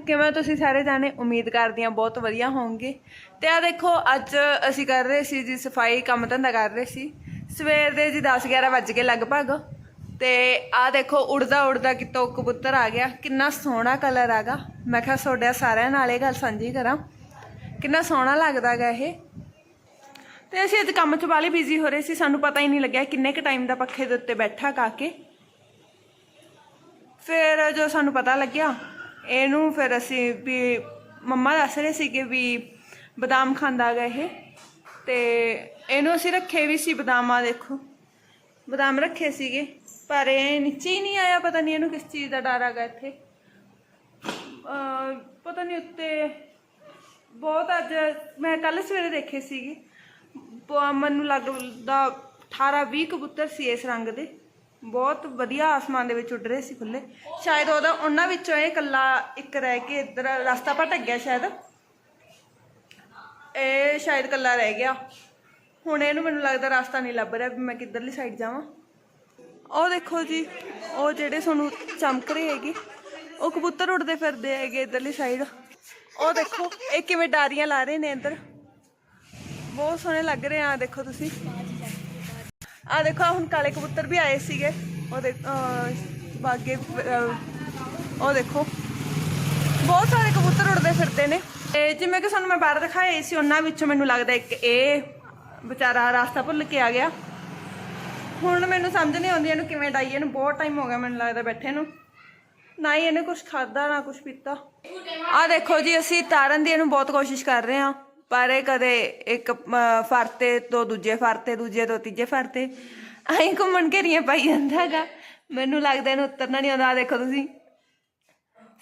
ਕਿਵੇਂ ਤੁਸੀਂ ਸਾਰੇ ਜਾਣੇ ਉਮੀਦ ਕਰਦੀ ਹਾਂ ਬਹੁਤ ਵਧੀਆ ਹੋਵੋਗੇ। ਤੇ ਆ ਦੇਖੋ, ਅੱਜ ਅਸੀਂ ਕਰ ਰਹੇ ਸੀ ਜੀ ਸਫ਼ਾਈ, ਕੰਮ ਧੰਦਾ ਕਰ ਰਹੇ ਸੀ। ਸਵੇਰ ਦੇ ਜੀ 10 11 ਵੱਜ ਗਏ ਲਗਭਗ। ਤੇ ਆ ਦੇਖੋ, ਉੜਦਾ ਉੜਦਾ ਕਿਤੋਂ ਕਬੂਤਰ ਆ ਗਿਆ। ਕਿੰਨਾ ਸੋਹਣਾ ਕਲਰ ਆਗਾ ਮੈਂ ਕਿਹਾ ਤੁਹਾਡੇ ਸਾਰਿਆਂ ਨਾਲ ਇਹ ਗੱਲ ਸਾਂਝੀ ਕਰਾਂ। ਕਿੰਨਾ ਸੋਹਣਾ ਲੱਗਦਾਗਾ ਇਹ। ਤੇ ਅਸੀਂ ਅੱਜ ਕੰਮ 'ਚ ਵਾਲੇ ਬਿਜ਼ੀ ਹੋ ਰਹੇ ਸੀ। ਸਾਨੂੰ ਪਤਾ ਹੀ ਨਹੀਂ ਲੱਗਿਆ ਕਿੰਨੇ ਕੁ ਟਾਈਮ ਦਾ ਪੱਖੇ ਦੇ ਉੱਤੇ ਬੈਠਾ ਕਾ ਕੇ ਫਿਰ ਜੋ ਸਾਨੂੰ ਪਤਾ ਲੱਗਿਆ ਇਹਨੂੰ ਫਿਰ ਅਸੀਂ ਵੀ ਮੰਮਾ ਦੱਸ ਰਹੇ ਸੀਗੇ ਵੀ ਬਦਾਮ ਖਾਂਦਾ ਗਾ ਇਹ। ਤੇ ਇਹਨੂੰ ਅਸੀਂ ਰੱਖੇ ਵੀ ਸੀ ਬਦਾਮਾਂ, ਦੇਖੋ। ਬਦਾਮ ਰੱਖੇ ਸੀਗੇ, ਪਰ ਇਹ ਨੀਚੇ ਹੀ ਨਹੀਂ ਆਇਆ, ਪਤਾ ਨਹੀਂ ਇਹਨੂੰ ਕਿਸ ਚੀਜ਼ ਦਾ ਡਰ ਆਗਾ ਇੱਥੇ। ਪਤਾ ਨਹੀਂ ਉੱਤੇ ਬਹੁਤ ਅੱਜ ਮੈਂ ਕੱਲ ਸਵੇਰੇ ਦੇਖੇ ਸੀਗੇ। ਮੈਨੂੰ ਲੱਗਦਾ 18 20 ਕਬੂਤਰ ਸੀ ਇਸ ਰੰਗ ਦੇ। ਬਹੁਤ ਵਧੀਆ ਆਸਮਾਨ ਦੇ ਵਿੱਚ ਉੱਡ ਰਹੇ ਸੀ ਖੁੱਲੇ ਸ਼ਾਇਦ ਉਹਦਾ ਉਹਨਾਂ ਵਿੱਚੋਂ ਇਹ ਇਕੱਲਾ ਇੱਕ ਰਹਿ ਕੇ ਇੱਧਰ ਰਸਤਾ ਭਟਕ ਗਿਆ ਸ਼ਾਇਦ। ਇਹ ਸ਼ਾਇਦ ਇਕੱਲਾ ਰਹਿ ਗਿਆ। ਹੁਣ ਇਹਨੂੰ ਮੈਨੂੰ ਲੱਗਦਾ ਰਸਤਾ ਨਹੀਂ ਲੱਭ ਰਿਹਾ ਵੀ ਮੈਂ ਕਿੱਧਰਲੀ ਸਾਈਡ ਜਾਵਾਂ। ਉਹ ਦੇਖੋ ਜੀ, ਉਹ ਜਿਹੜੇ ਤੁਹਾਨੂੰ ਚਮਕ ਰਹੇ ਹੈਗੇ, ਉਹ ਕਬੂਤਰ ਉੱਡਦੇ ਫਿਰਦੇ ਹੈਗੇ ਇੱਧਰਲੀ ਸਾਈਡ ਉਹ ਦੇਖੋ, ਇਹ ਕਿਵੇਂ ਡਾਰੀਆਂ ਲਾ ਰਹੇ ਨੇ ਇੱਧਰ। ਬਹੁਤ ਸੋਹਣੇ ਲੱਗ ਰਹੇ ਆ, ਦੇਖੋ ਤੁਸੀਂ। ਆ ਦੇਖੋ, ਆਹ ਹੁਣ ਕਾਲੇ ਕਬੂਤਰ ਵੀ ਆਏ ਸੀਗੇ। ਉਹ ਦੇ ਬਾਗੇ ਉਹ ਦੇਖੋ। ਬਹੁਤ ਸਾਰੇ ਕਬੂਤਰ ਉੱਡਦੇ ਫਿਰਦੇ ਨੇ। ਤੇ ਜਿਵੇਂ ਕਿ ਸਾਨੂੰ ਮੈਂ ਬਾਹਰ ਦਿਖਾਏ ਸੀ, ਉਹਨਾਂ ਵਿੱਚੋਂ ਮੈਨੂੰ ਲੱਗਦਾ ਇੱਕ ਇਹ ਵਿਚਾਰਾ ਰਾਸਤਾ ਭੁੱਲ ਕੇ ਆ ਗਿਆ। ਹੁਣ ਮੈਨੂੰ ਸਮਝ ਨਹੀਂ ਆਉਂਦੀ ਇਹਨੂੰ ਕਿਵੇਂ ਡਾਈਏ, ਇਹਨੂੰ ਬਹੁਤ ਟਾਈਮ ਹੋ ਗਿਆ ਮੈਨੂੰ ਲੱਗਦਾ ਬੈਠੇ ਨੂੰ। ਨਾ ਹੀ ਇਹਨੇ ਕੁਝ ਖਾਦਾ ਨਾ ਕੁਝ ਪੀਤਾ। ਆ ਦੇਖੋ ਜੀ, ਅਸੀਂ ਤਾਰਨ ਦੀ ਇਹਨੂੰ ਬਹੁਤ ਕੋਸ਼ਿਸ਼ ਕਰ ਰਹੇ ਹਾਂ। ਪਰ ਇਹ ਕਦੇ ਇੱਕ ਫਰਤੇ ਤੋਂ ਦੂਜੇ ਫਰਤੇ ਦੂਜੇ ਤੋਂ ਤੀਜੇ ਫਰਤੇ ਐਂ ਘੁੰਮਣ ਘੇਰੀਆਂ ਪਾਈ ਜਾਂਦਾ ਹੈਗਾ ਮੈਨੂੰ ਲੱਗਦਾ ਇਹਨੂੰ ਉਤਰਨਾ ਨਹੀਂ ਆਉਂਦਾ। ਆਹ ਦੇਖੋ ਤੁਸੀਂ।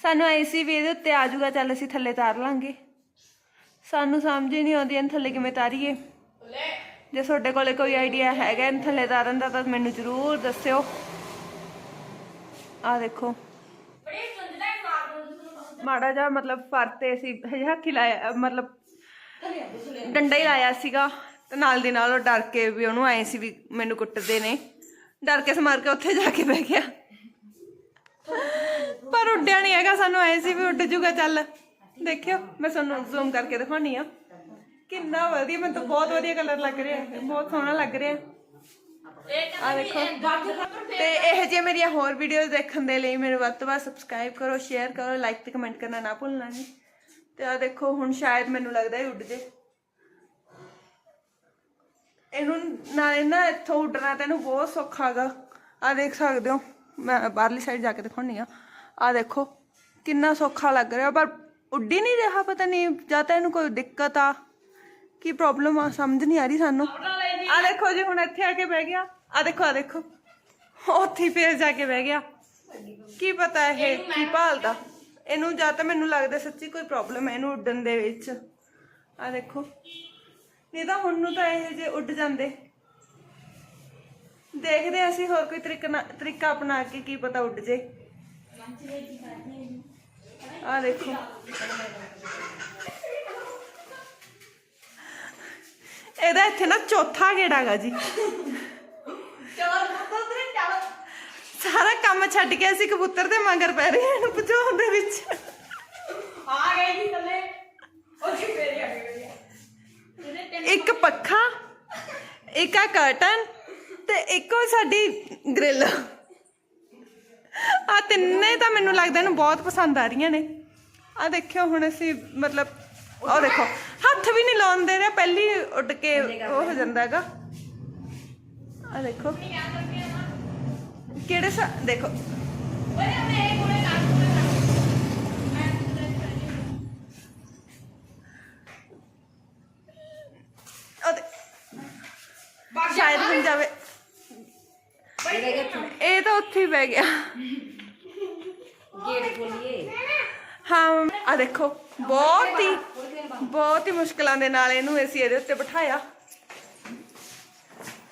ਸਾਨੂੰ ਐ ਸੀ ਵੀ ਇਹਦੇ ਉੱਤੇ ਆ ਜਾਊਗਾ ਚੱਲ ਅਸੀਂ ਥੱਲੇ ਤਾਰ ਲਾਂਗੇ। ਸਾਨੂੰ ਸਮਝ ਹੀ ਨਹੀਂ ਆਉਂਦੀ ਇਹਨੂੰ ਥੱਲੇ ਕਿਵੇਂ ਤਾਰੀਏ। ਜੇ ਤੁਹਾਡੇ ਕੋਲੇ ਕੋਈ ਆਈਡੀਆ ਹੈਗਾ ਇਹਨੂੰ ਥੱਲੇ ਤਾਰਨ ਦਾ ਤਾਂ ਮੈਨੂੰ ਜ਼ਰੂਰ ਦੱਸਿਓ। ਆ ਦੇਖੋ। ਮਾੜਾ ਜਿਹਾ ਮਤਲਬ ਫਰਤੇ ਸੀ ਹੱਥੀ ਲਾਇਆ ਮਤਲਬ ਡੰਡਾ ਹੀ ਲਾਇਆ ਸੀਗਾ ਤੇ ਨਾਲ ਦੀ ਨਾਲ ਉਹ ਡਰ ਕੇ ਵੀ ਉਹਨੂੰ ਆਏ ਸੀ ਵੀ ਮੈਨੂੰ ਕੁੱਟਦੇ ਨੇ। ਡਰ ਕੇ ਸਮਾਰ ਕੇ ਉੱਥੇ ਜਾ ਕੇ ਬਹਿ ਗਿਆ। ਪਰ ਉੱਡਿਆ ਨਹੀਂ ਹੈਗਾ, ਸਾਨੂੰ ਆਏ ਸੀ ਵੀ ਉੱਡ ਜੂਗਾ, ਚੱਲ। ਦੇਖਿਓ, ਮੈਂ ਤੁਹਾਨੂੰ ਜ਼ੂਮ ਕਰਕੇ ਦਿਖਾਉਣੀ ਆ। ਕਿੰਨਾ ਵਧੀਆ, ਮੈਨੂੰ ਤਾਂ ਬਹੁਤ ਵਧੀਆ ਕਲਰ ਲੱਗ ਰਿਹਾ ਬਹੁਤ ਸੋਹਣਾ ਲੱਗ ਰਿਹਾ ਆ ਦੇਖੋ। ਤੇ ਇਹ ਜੇ ਮੇਰੀਆਂ ਹੋਰ ਵੀਡੀਓਜ਼ ਦੇਖਣ ਦੇ ਲਈ ਮੇਰੇ ਵੱਧ ਤੋਂ ਵੱਧ ਸਬਸਕ੍ਰਾਈਬ ਕਰੋ ਸ਼ੇਅਰ ਕਰੋ ਲਾਈਕ ਤੇ ਕਮੈਂਟ ਕਰਨਾ ਨਾ ਭੁੱਲਣਾ ਜੀ। ਤੇ ਆ ਦੇਖੋ ਹੁਣ ਸ਼ਾਇਦ ਮੈਨੂੰ ਲੱਗਦਾ ਇਹ ਉੱਡ ਜੇ। ਇਹਨੂੰ ਨਾਲੇ ਨਾ ਇੱਥੋਂ ਉੱਡਣਾ ਤੇ ਇਹਨੂੰ ਬਹੁਤ ਸੌਖਾ ਹੈਗਾ ਆ ਦੇਖ ਸਕਦੇ ਹੋ ਮੈਂ ਬਾਹਰਲੀ ਸਾਈਡ ਜਾ ਕੇ ਦਿਖਾਉਣੀ ਆ। ਆ ਦੇਖੋ ਕਿੰਨਾ ਸੌਖਾ ਲੱਗ ਰਿਹਾ ਪਰ ਉੱਡ ਹੀ ਨਹੀਂ ਰਿਹਾ ਪਤਾ ਨਹੀਂ ਜਾਂ ਤਾਂ ਇਹਨੂੰ ਕੋਈ ਦਿੱਕਤ ਆ ਕੀ ਪ੍ਰੋਬਲਮ ਆ ਸਮਝ ਨਹੀਂ ਆ ਰਹੀ ਸਾਨੂੰ। ਆ ਦੇਖੋ ਜੀ ਹੁਣ ਇੱਥੇ ਆ ਕੇ ਬਹਿ ਗਿਆ। ਆ ਦੇਖੋ ਆ ਦੇਖੋ। ਉੱਥੇ ਫੇਰ ਜਾ ਕੇ ਬਹਿ ਗਿਆ। ਕੀ ਪਤਾ ਇਹ ਕੀ ਭਾਲਦਾ। ਇਹਨੂੰ ਜਾਂ ਤਾਂ ਮੈਨੂੰ ਲੱਗਦਾ ਸੱਚੀ ਕੋਈ ਪ੍ਰੋਬਲਮ ਹੈ ਇਹਨੂੰ ਉੱਡਣ ਦੇ ਵਿੱਚ। ਆ ਦੇਖੋ। ਨਹੀਂ ਤਾਂ ਹੁਣ ਨੂੰ ਤਾਂ ਇਹ ਜੇ ਉੱਡ ਜਾਂਦੇ। ਦੇਖਦੇ ਹਾਂ ਅਸੀਂ ਹੋਰ ਕੋਈ ਤਰੀਕਾ ਤਰੀਕਾ ਅਪਣਾ ਕੇ ਕੀ ਪਤਾ ਉੱਡ ਜੇ। ਆ ਦੇਖੋ। ਇਹਦਾ ਇੱਥੇ ਨਾ ਚੌਥਾ ਗੇੜਾ ਗਾ ਜੀ। ਸਾਰਾ ਕੰਮ ਛੱਡ ਕੇ ਅਸੀਂ ਕਬੂਤਰ ਦੇ ਮਗਰ ਪੈ ਰਹੇ ਹਾਂ ਪਹੁੰਚਾਉਣ ਦੇ ਵਿੱਚ। ਆ ਗਏ ਜੀ ਥੱਲੇ। ਉਹ ਜੀ ਫੇਰ ਆ ਗਏ ਇੱਕ ਪੱਖਾ ਇੱਕ ਆ ਕਰਟਨ ਤੇ ਇੱਕ ਸਾਡੀ ਗ੍ਰਿਲ ਆ ਤਿੰਨੇ ਤਾਂ ਮੈਨੂੰ ਲੱਗਦਾ ਇਹਨੂੰ ਬਹੁਤ ਪਸੰਦ ਆ ਰਹੀਆਂ ਨੇ। ਆ ਦੇਖਿਓ ਹੁਣ ਅਸੀਂ ਮਤਲਬ ਉਹ ਦੇਖੋ ਹੱਥ ਵੀ ਨਹੀਂ ਲਾਉਣ ਦੇ ਰਿਹਾ ਪਹਿਲੀ ਉੱਡ ਕੇ ਉਹ ਹੋ ਜਾਂਦਾ ਹੈਗਾ ਆ ਦੇਖੋ। ਕਿਹੜੇ ਸਾ ਦੇਖੋ। ਇਹ ਸ਼ਾਇਦ ਹੁਣ ਜਾਵੇ। ਤਾਂ ਉੱਥੇ ਹੀ ਬਹਿ ਗਿਆ। ਗੇਟ ਖੋਲੀਏ। ਹਾਂ ਆ ਦੇਖੋ ਬਹੁਤ ਹੀ ਬਹੁਤ ਹੀ ਮੁਸ਼ਕਲਾਂ ਦੇ ਨਾਲ ਇਹਨੂੰ ਅਸੀਂ ਇਹਦੇ ਉੱਤੇ ਬਿਠਾਇਆ।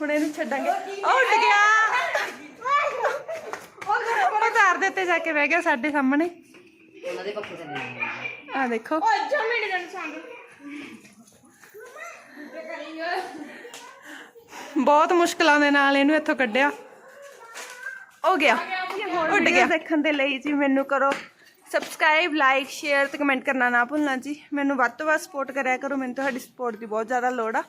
ਹੁਣ ਇਹਨੂੰ ਛੱਡਾਂਗੇ। ਉਹ ਉੱਡ ਗਿਆ। ਤਾਰ ਦੇ ਉੱਤੇ ਜਾ ਕੇ ਬਹਿ ਗਿਆ ਸਾਡੇ ਸਾਹਮਣੇ। ਉਹਨਾਂ ਦੇ ਪੱਖੇ ਥੱਲੇ ਆ ਦੇਖੋ। ਓਏ ਜਮੀ ਨਹੀਂ ਸੰਗ। ਬਹੁਤ ਮੁਸ਼ਕਲਾਂ ਦੇ ਨਾਲ ਇਹਨੂੰ ਇੱਥੋਂ ਕੱਢਿਆ। ਹੋ ਗਿਆ। ਉੱਡ ਗਿਆ। ਦੇਖਣ ਦੇ ਲਈ ਜੀ ਮੈਨੂੰ ਕਰੋ ਸਬਸਕ੍ਰਾਈਬ ਲਾਈਕ ਸ਼ੇਅਰ ਤੇ ਕਮੈਂਟ ਕਰਨਾ ਨਾ ਭੁੱਲਣਾ ਜੀ। ਮੈਨੂੰ ਵੱਧ ਤੋਂ ਵੱਧ ਸਪੋਰਟ ਕਰਿਆ ਕਰੋ। ਮੈਨੂੰ ਤੁਹਾਡੀ ਸਪੋਰਟ ਦੀ ਬਹੁਤ ਜ਼ਿਆਦਾ ਲੋੜ ਆ।